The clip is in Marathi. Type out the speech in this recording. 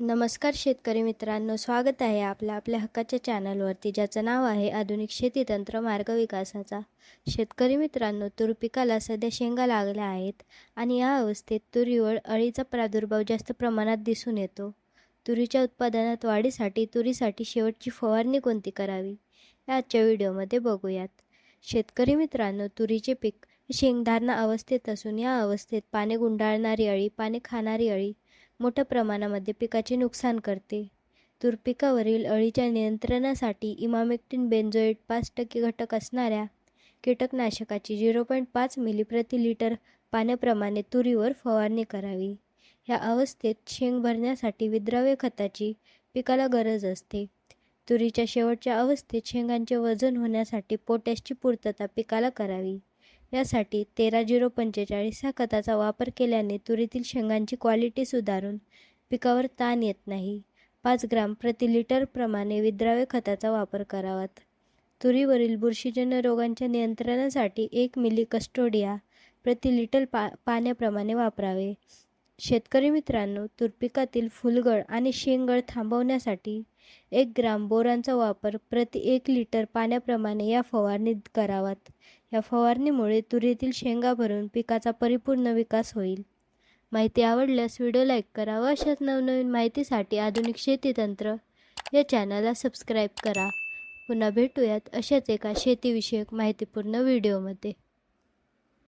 नमस्कार शेतकरी मित्रांनो स्वागत आहे आपल्या आपल्या हक्काच्या चॅनलवरती ज्याचं नाव आहे आधुनिक शेती तंत्र मार्ग विकासाचा. शेतकरी मित्रांनो तूर पिकाला सध्या शेंगा लागल्या आहेत आणि या अवस्थेत तुरीवर अळीचा प्रादुर्भाव जास्त प्रमाणात दिसून येतो. तुरीच्या उत्पादनात वाढीसाठी तुरीसाठी शेवटची फवारणी कोणती करावी? या आजच्या व्हिडिओमध्ये बघूयात. शेतकरी मित्रांनो तुरीचे पीक शेंगधारणा अवस्थेत असून या अवस्थेत पाने गुंडाळणारी अळी पाने खाणारी अळी मोठ्या प्रमाणामध्ये पिकाचे नुकसान करते. तूर पिकावरील अळीच्या नियंत्रणासाठी इमामेक्टिन बेन्झोएट पाच टक्के घटक असणाऱ्या कीटकनाशकाची झिरो पॉईंट पाच मिली प्रति लिटर पाण्याप्रमाणे तुरीवर फवारणी करावी. या अवस्थेत शेंग भरण्यासाठी विद्राव्य खताची पिकाला गरज असते. तुरीच्या शेवटच्या अवस्थेत शेंगांचे वजन होण्यासाठी पोटॅशची पूर्तता पिकाला करावी. यासाठी तेरा झिरो पंचेचाळीस ह्या खताचा वापर केल्याने तुरीतील शेंगांची क्वालिटी सुधारून पिकावर ताण येत नाही. पाच ग्राम प्रति लिटर प्रमाणे विद्राव्य खताचा वापर करावात. तुरीवरील बुरशीजन्य रोगांच्या नियंत्रणासाठी एक मिली कस्टोडिया प्रति लिटर पा पाण्याप्रमाणे वापरावे. शेतकरी मित्रांनो तुरपिकातील फुलगळ आणि शेंगगळ थांबवण्यासाठी एक ग्राम बोरांचा वापर प्रति एक लिटर पाण्याप्रमाणे या फवारणीत करावात. या फवारणीमुळे तुरीतील शेंगा भरून पिकाचा परिपूर्ण विकास होईल. माहिती आवडल्यास व्हिडिओ लाईक करा व अशाच नवनवीन माहितीसाठी आधुनिक शेतीतंत्र या चॅनलला सबस्क्राईब करा. पुन्हा भेटूयात अशाच एका शेतीविषयक माहितीपूर्ण व्हिडिओमध्ये.